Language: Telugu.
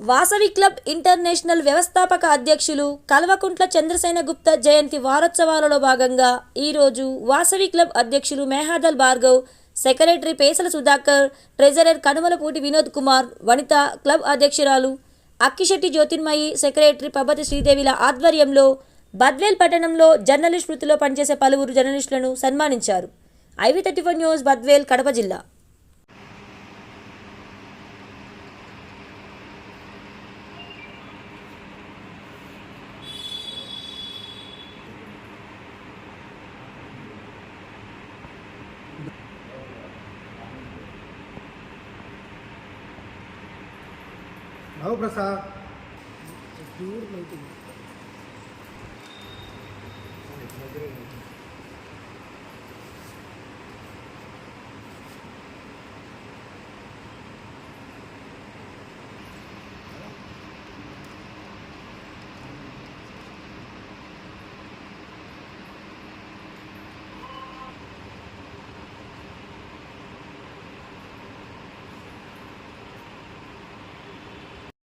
వాసవి క్లబ్ ఇంటర్నేషనల్ వ్యవస్థాపక అధ్యక్షులు కల్వకుంట్ల చంద్రసేన గుప్తా జయంతి వారోత్సవాలలో భాగంగా ఈరోజు వాసవి క్లబ్ అధ్యక్షులు Mehadal Bhargav secretary Pesala Sudhakar treasurer Kanumalaputi Vinod Kumar Vanitha club అధ్యక్షురాలు అక్కిశెట్టి జ్యోతిర్మయి సెక్రటరీ పబ్బతి శ్రీదేవిల ఆధ్వర్యంలో బద్వేల్ పట్టణంలో జర్నలిస్ట్ వృత్తిలో పనిచేసే పలువురు జర్నలిస్టులను సన్మానించారు. IV thirty four news Badvel Kadapa జిల్లా. भाऊ भाऊप्रसाद दूर माहिती